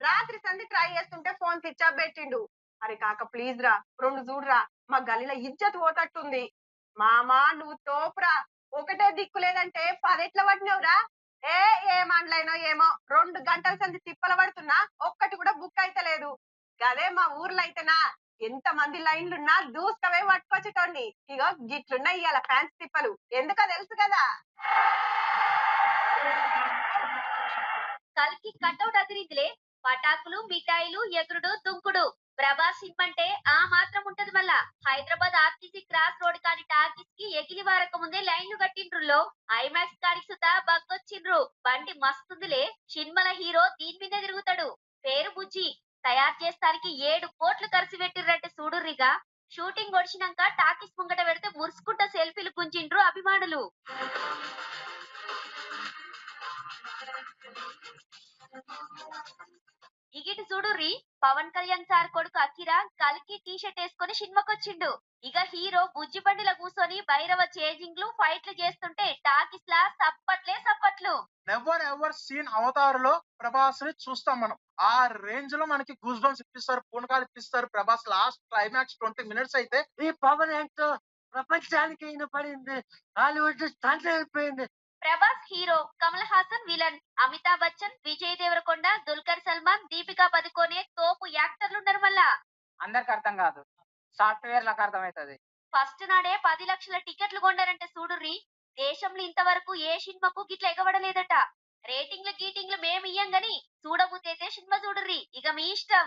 రాత్రి సంధి ట్రై చేస్తుంటే ఫోన్ స్విచ్ ఆఫ్ పెట్టిండు. అరే కాక ప్లీజ్ రా రెండు చూడురా మా గలిలో ఇజ్జత్ పోతట్టుంది. మామా నువ్వు తోపురా. ఒకటే దిక్కు లేదంటే పదెట్ల పడినావురా ఏ ఏ మండలైనో ఏమో రెండు గంటల సంది తిప్పల పడుతున్నా ఒక్కటి కూడా బుక్ అయితే లేదు గదే మా ఊర్లో అయితేనా ఎంత మంది లైన్లున్నా దూసుకవే పట్టుకొచ్చేటోండి ఇగో గిట్లున్నాయి ఇవాళ ఫ్యాన్స్ తిప్పలు. ఎందుకో తెలుసు కదా. కల్కి కట్అవుట్ అదిరిందిలే పటాకులు మిఠాయిలు ఎగురుడు దుంకుడు. ప్రభాస్ సినిమంటే ఆ మాత్రం ఉంటది మళ్ళా. హైదరాబాద్ ఆర్టీసీ క్రాస్ రోడ్ కాని టాకీస్కి ఎగిలి వారక ముందే లైన్లు కట్టిండ్రులో ఐమాక్స్ కాడికి సుతా బగ్గొచ్చిండ్రు బండి మస్తుందిలే. సినిమాల హీరో దీని మీదే తిరుగుతాడు. పేరు బుజ్జి. తయారు చేస్తానికి ఏడు కోట్లు ఖర్చు పెట్టిర్రంటే చూడుర్రిగా షూటింగ్ ఒడిచినాక టాకీస్ ముంగట పెడితే మురుసుకుంట సెల్ఫీలు గుంజిండ్రు అభిమానులు. ఇగిటి చూడుర్రి పవన్ కళ్యాణ్ సార్ కొడుకు అకిరా కలికి టీ షర్ట్ వేసుకొని సినిమాకొచ్చిండు. ఇక హీరో బుజ్జి బండిలో కూర్చొని భైరవ చేజింగ్లు ఫైట్లు చేస్తుంటే టాకీస్ లా సప్పట్లే సప్పట్లు. నెవర్ ఎవర్ సీన్ అవతారులో ప్రభాస్ని చూస్తాం మనం. ఆ రేంజ్లో మనకి గూస్ బంప్స్ ఇప్పిస్తారు పూనకాలు ఇప్పిస్తారు Prabhas last climax twenty minutes అయితే. ఈ పవన్ ఏంటో ప్రపంచానికి అయిన పడింది. హాలీవుడ్ స్టంట్ అయిపోయింది. ప్రభాస్ హీరో కమల్ హాసన్ విలన్ అమితాబ్ బచ్చన్ విజయ్ దేవరకొండ దుల్కర్ సల్మాన్ దీపికా పదుకోనే తోపు యాక్టర్లు ఉన్నారు మళ్ళా. అందరికి అర్థం కాదు. సాఫ్ట్వేర్లకు అర్థమవుతుంది ఫస్ట్ నాడే పది లక్షల టికెట్లు కొండారంటే చూడుర్రి దేశంలో ఇంతవరకు ఏ సినిమాకు గిట్ల ఎగబడలేదట. రేటింగ్లు గీటింగ్లు మేము ఇయ్యం గని చూడబుద్దైతే సినిమా చూడుర్రి. ఇక మీ ఇష్టం.